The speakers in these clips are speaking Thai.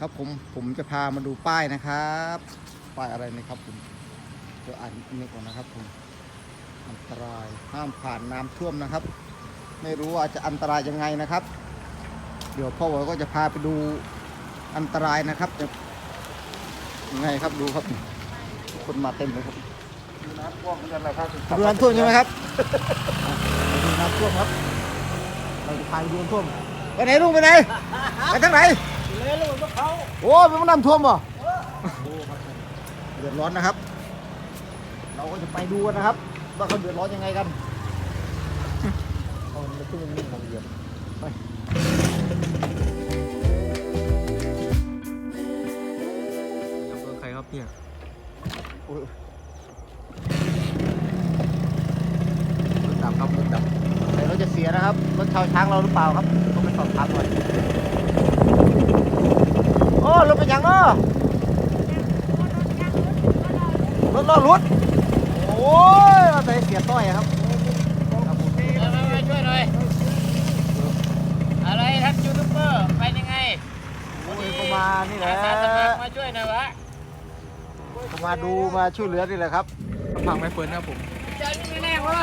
ครับผมผมจะพามาดูป้ายนะครับ ป้ายอะไรนะครับผมเดี๋ยวอ่านนี่ก่อนนะครับผมอันตรายห้ามผ่านน้ำท่วมนะครับ ไม่รู้ว่าจะอันตรายยังไงนะครับ เดี๋ยวพ่อวอยก็จะพาไปดูอันตรายนะครับจะยังไงครับดูครับทุกคนมาเต็มเลยครับน้ำท่วมเหมือนกันแหละครับดูน้ำท่วมใช่ไหมครับไปดูน้ำท่วมครับเราจะพาไปดูน้ำท่วมไปไหนลุงไปไหนไปทางไหน เลยลูกพวกเขาโอ้เป็นน้ำท่วมบ่เดือดร้อนนะครับ เราก็จะไปดูกันนะครับ ว่าเขาเดือดร้อนยังไงกันเอามันขึ้นนี่ของเหยียบไปโดนใครครับเนี่ยโอ้ยรถดับครับรถดับแต่รถจะเสียนะครับรถชาวช้างเราหรือเปล่าครับต้องไปสอบถามหน่อยโอ้ รถเป็นหยังเนาะรถล้อรถโอ้ยเอาแต่เสียต้อยอะครับครับผมมามาช่วยหน่อยอะไรท่านยูทูบเบอร์ไปยังไงโอ้ยก็มานี่แหละอาสาสมัครมาช่วยหน่อยวะก็มาดูมาช่วยเหลือนี่แหละครับฟังไม่เฟิร์นครับผมเจ้านี่ไม่แน่วะ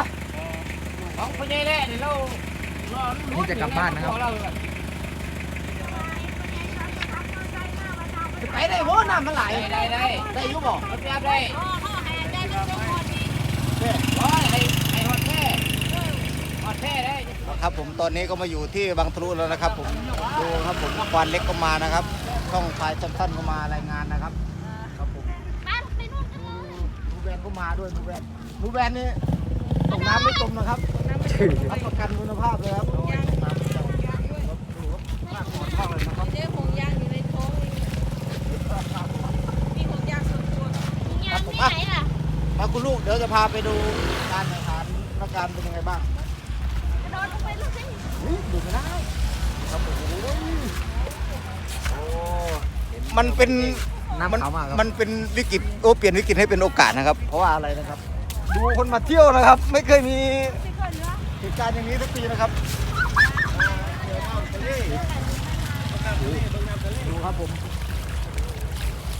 ของพญายแร่เดี๋ยวเรารอลุ้นี่จะกลับบ้านนะครับ เรา ไปได้โว้น้ำมันไหลได้ได้ได้ได้อยุบอกรถยับได้ร้อยให้ให้ฮอดแท้ฮอดแท้ได้ครับผมตอนนี้ก็มาอยู่ที่บางทะลุแล้วนะครับ ผมดูครับผมควันเล็กก็มานะครับช่องชายสั้นๆก็มารายงานนะครับ ครับผมนูแวนก็มาด้วยนูแวนนูแวนนี่ตกน้ำไม่จมนะครับรับประกันคุณภาพเลยครับน้ำไม่จมครับดูครับมากกว่าเท่าเลยนะครับ เจ๊หงยางอยู่ในท้องนี่ มีหงยางส่วนตัวหงยางที่ไหนล่ะมาคุณลูกเดี๋ยวจะพาไปดูการแข่งขันและการเป็นยังไงบ้างกระโดดลงไปลูกสิเฮ้ยดูไม่ได้ครับผมโอ้ยโอ้มันเป็นน้ำขาวมากครับมันเป็นวิกฤตโอ้เปลี่ยนวิกฤตให้เป็นโอกาสนะครับ เพราะว่าอะไรนะครับ ดูคนมาเที่ยวนะครับ ไม่เคยมีสิก่อนเนาะเหตุการณ์อย่างนี้สักปีนะครับดูครับผม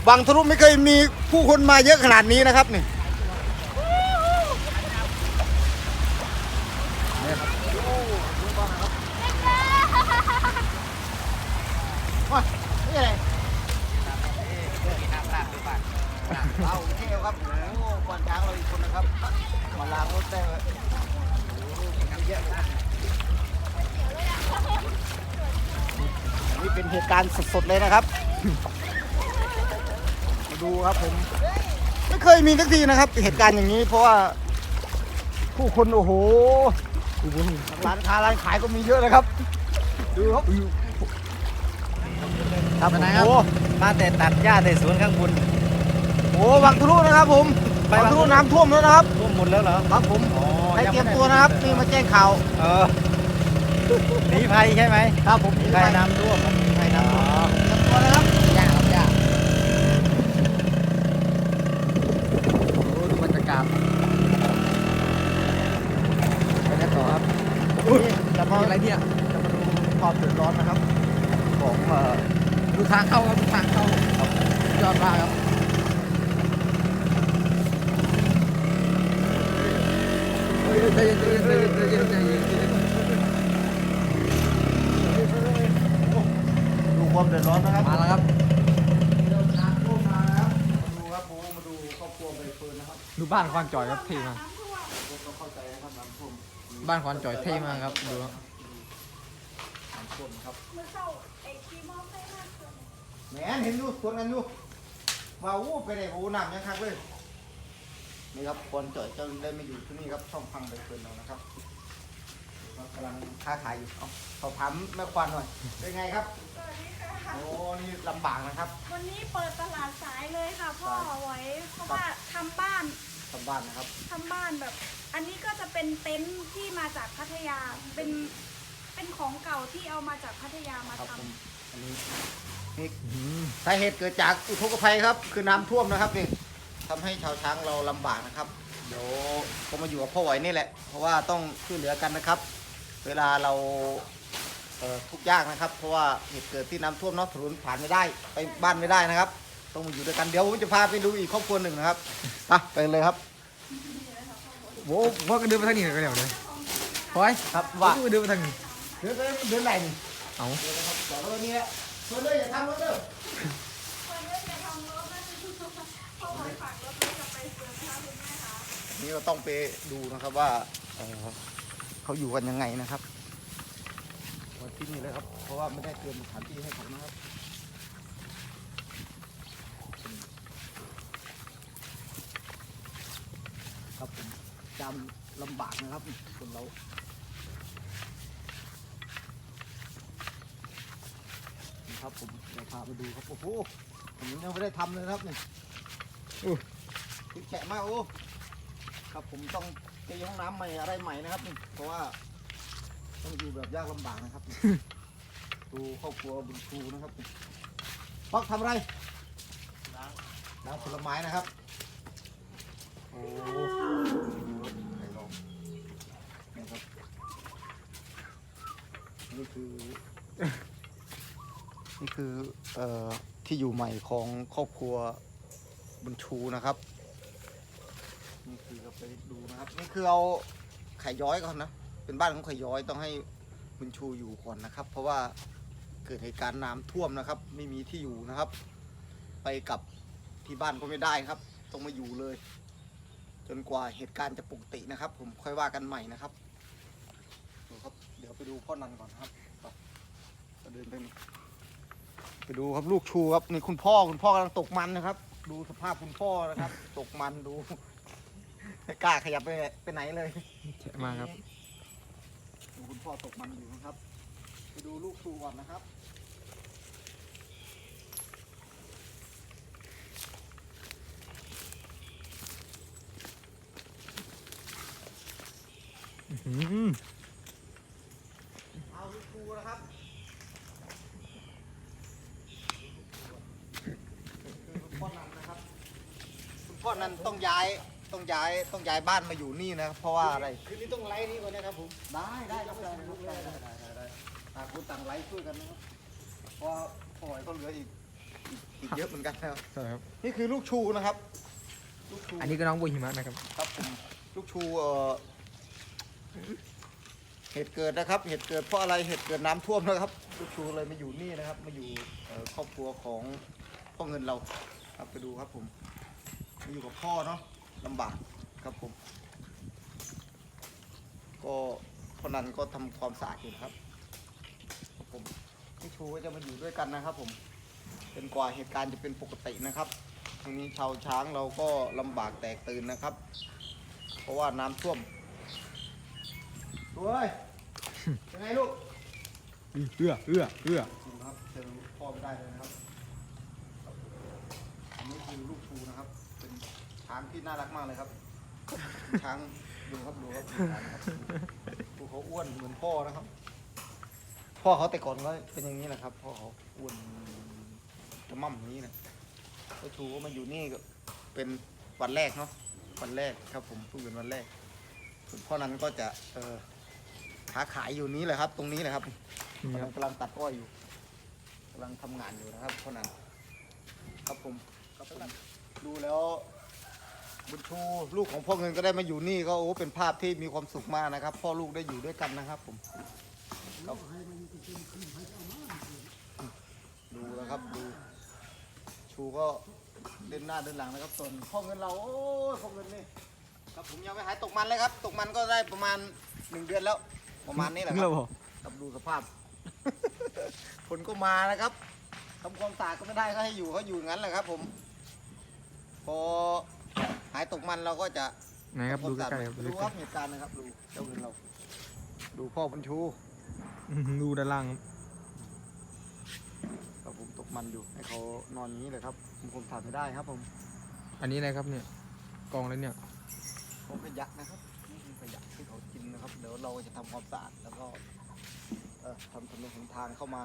บางทะลุไม่เคยมีผู้คนมาเยอะขนาดนี้นะครับนี่เนี่ยครับโอ้ดูบ้างนะครับว้านี่อะไรเอาเที่ยวครับโอ้โหควันช้างเราอีกคนนะครับมาล้างรถได้เลยโอ้โหเยอะเลยนี่เป็นเหตุการณ์สดๆเลยนะครับมา ดูครับผม ไม่เคยมีสักทีนะครับ เหตุการณ์อย่างนี้ เพราะว่าผู้คนโอ้โหร้านค้าร้านขายก็มีเยอะนะครับ ดูครับครับไปไหนครับโอ้มาแต่ตัดหญ้าแต่สวนข้างบนโอ้บางทะลุนะครับ ผมไปบางบางทะทะลุลุน้ำท่วมแล้วนะครับท่วมหมดแล้วเหรอครับผมอ๋อให้งเตรียมไได้ตัวนะครับนี่มาแจ้งข่าวเออหนีภัยใช่ไหมครับผมใครน้ำท่วมใครน้ำท่วม เตรียมตัวนะครับ ยากครับยากโอ้ดูบรรยากาศไปกันต่อครับ จะมา มี อะไรเนี่ยจะมาดูความเดือดร้อนนะครับ ของเอ่อดูทางเข้าครับดูทางเข้าครับยอดมากครับเฮ้ยใจเย็นใจเย็นใจเย็นใจเย็นใจเย็นใจเย็นดูความเดือดร้อนนะครับมาแล้วครับน้ำท่วมมานะครับมาดูครับผมมาดูครอบครัวใบเฟิร์นนะครับดูบ้านควานจ่อยครับเท่มากเราเข้าใจนะครับน้ำท่วมบ้านควานจ่อยเท่มากครับดู ครับน้ำท่วมครับเมื่อเข้าไอ้คีมอลไซมากเลยแหมเห็นอยู่สวนกันอยู่มาวูบไปไหนโอ้น้ำยังคักเลยนี่ครับคนจ่อยเจ้าได้มาอยู่ที่นี่ครับช่องพังใบเฟิร์นเรานะครับเรากำลังค้าขายอยู่เอาสอบถามแม่ควันหน่อยเป็นไงครับสวัสดีค่ะโอ้นี่ลำบากนะครับ วันนี้เปิดตลาดสายเลยค่ะพ่อไว้เพราะว่าทำบ้านทำบ้านนะครับทำบ้านแบบ อันนี้ก็จะเป็นเต็นท์ที่มาจากพัทยาเป็น เป็นของเก่าที่เอามาจากพัทยามาครับทำผมอันนี้นี่สาเหตุเกิดจากอุทกภัยครับ คือน้ำท่วมนะครับนี่ทำให้ชาวช้างเราลำบากนะครับ เดี๋ยวก็มาอยู่กับพ่อไหวนี่แหละ เพราะว่าต้องช่วยเหลือกันนะครับ เวลาเราไปเอ่อทุกข์ยากนะครับ เพราะว่าเหตุเกิดที่น้ำท่วมเนาะถนนผ่านไม่ได้ ไปบ้านไม่ได้นะครับ ต้องมาอยู่ด้วยกัน เดี๋ยวผมจะพาไปดูอีกครอบครัวหนึ่งนะครับไปไปเลยครับ โว้พ่อก็เดินไปทางนี้ก็แล้วเลยพอยครับว่า พ่อก็เดินไปทางนี้ เดินไปเดินไหนนี่เอาเดินนะครับจอดรถนี่แหละเดินเลยอย่าทำรถเด้อคนเล่นจะทำรถนะพ่อคอยฝากรถไว้กับไปเสือนะคะคุณแม่คะนี่เราต้องไปดูนะครับว่าเอ่อเขาอยู่กันยังไงนะครับมาที่นี่เลยครับ เพราะว่าไม่ได้เตรียมสถานที่ให้เขานะครับ ครับผมจำลำบากนะครับคนเรา ครับผมเดี๋ยวพาไปดูครับโอ้โหผมยังไม่ได้ทำเลยนะครับนี่โอ้ยแฉะมากโอ้ครับผมต้องตีห้องน้ำใหม่อะไรใหม่นะครับนี่เพราะว่าต้องอยู่แบบยากลำบากนะครับนี่ดูครอบครัวบุญชูนะครับนี่ปักทำอะไรล้างผลไม้นะครับ โอ้ไหนลองนะครับนี่คือ นี่คือออที่อยู่ใหม่ของครอบครัวบุญชูนะครับ นี่คือเราไปดูนะครับ นี่คือเอาไข่ย้อยก่อนนะ เป็นบ้านของไข่ย้อยต้องให้บุญชูอยู่ก่อนนะครับ เพราะว่าเกิดเหตุการณ์น้ำท่วมนะครับ ไม่มีที่อยู่นะครับ ไปกับที่บ้านก็ไม่ได้ครับ ต้องมาอยู่เลย จนกว่าเหตุการณ์จะปกตินะครับ ผมค่อยว่ากันใหม่นะครับดูครับ เดี๋ยวไปดูพ่อนันก่อนครับไปเดินไป ไปดูครับลูกชูครับนี่คุณพ่อคุณพ่อกำลังตกมันนะครับ ดูสภาพคุณพ่อนะครับ ตกมันดูไม่กล้าขยับไปไปไหนเลยแฉะมากครับดูคุณพ่อตกมันอยู่นะครับ ไปดูลูกชูก่อนนะครับอืมเอาลูกชูนะครับคือคุณพ่อนันนะครับ คุณพ่อนันต้องย้ายต้องย้ายต้องย้ายบ้านมาอยู่นี่นะครับเพราะว่าอะไรคืนนี้ต้องไล่นี่ก่อนนะครับผมได้ได้ครับได้ครับได้ได้ได้ได้ได้ต่างคนต่างไลฟ์ช่วยกันนะครับเพราะว่าปล่อยก็เหลืออีกอีกอีกเยอะเหมือนกันนะครับใช่ครับ นี่คือลูกชูนะครับ ลูกชูอันนี้ก็น้องบัวหิมะนะครับ ครับผมลูกชูเอ่อเหตุเกิดนะครับ เหตุเกิดเพราะอะไรเหตุเกิดน้ำท่วมนะครับ ลูกชูเลยมาอยู่นี่นะครับ มาอยู่เอ่อครอบครัวของพ่อเงินเราครับไปดูครับผมมา อยู่กับพ่อเนาะลำบากครับผม ก็พ่อนันก็ทำความสะอาดอยู่นะครับครับผมลูกชูก็จะมาอยู่ด้วยกันนะครับ ผมเป็นกว่าเหตุการณ์จะเป็นปกตินะครับทางนี้ชาวช้างเราก็ลำบากแตกตื่นนะครับ เพราะว่าน้ำท่วมดูเอ้ยยังไงลูกเอื้อเอื้อเอื้อดูนะครับเจอพ่อไม่ได้เลยนะครับอันนี้คือลูกชูนะครับเป็น ช้างที่น่ารักมากเลยครับ ช้างดูครับดูครับดูช้างครับดูเขาอ้วนเหมือนพ่อนะครับ พ่อเขาแต่ก่อนก็เป็นอย่างนี้แหละครับ พ่อเขาอ้วนกระม่ำอย่างนี้นะก็ชูว่ามาอยู่นี่ก็เป็นวันแรกเนาะวันแรกครับ ผมเพิ่งเป็นวันแรกส่วนพ่อนั้นก็จะเออค้าขายอยู่นี้แหละครับ ตรงนี้แหละครับนี่ครับกำลังตัดอ้อยอยู่กำลังทำงานอยู่นะครับพ่อนั้นครับผมครับผมดูแล้ว บุญชูลูกของพ่อเงินก็ได้มาอยู่นี่ก็โอ้เป็นภาพที่มีความสุขมากนะครับ พ่อลูกได้อยู่ด้วยกันนะครับ ผมครับดูนะครับดูชูก็เดินหน้าเดินหลังนะครับส่วนพ่อเงินเราโอ้ยพ่อเงินนี่ครับผมยังไม่หายตกมันเลยครับ ตกมันก็ได้ประมาณหนึ่งเดือนแล้ว ประมาณนี้แหละถึงคแล้รัวบบอกครับดูสภาพฝนก็มานะครับทำความสะอาดก็ไม่ได้ก็ให้อยู่เขาอยู่อย่างนั้นแหละครับ ผม พอหายตกมันเราก็จะไหนครับดูใกล้ๆครับดูดูคใกรัล้บเหตุการณ์นะครับดูเจ้าเงินเรา ดูพ่อบุญชูๆอื้อหือดูด้านล่างครับครับผมตกมันอยู่ให้เขานอนอย่างนี้เลยครับผมผมถ่ายไม่ได้ครับ ผมอันนี้อะไรครับเนี่ยกองอะไรเนี่ยผมขยะนะครับนี่คือขยะที่เขากินนะครับเดี๋ยวเราจะทำความสะอาดแล้วก็เอ่อทำถนนหนทางเข้ามา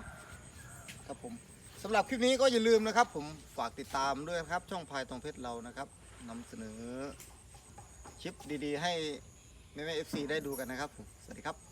ครับผมสำหรับคลิปนี้ก็อย่าลืมนะครับ ผมฝากติดตามด้วยนะครับ ช่องพายตองเพชรเรานะครับ นำเสนอคลิปดีๆ ให้แม่ๆเอฟซีได้ดูกันนะครับผมสวัสดีครับ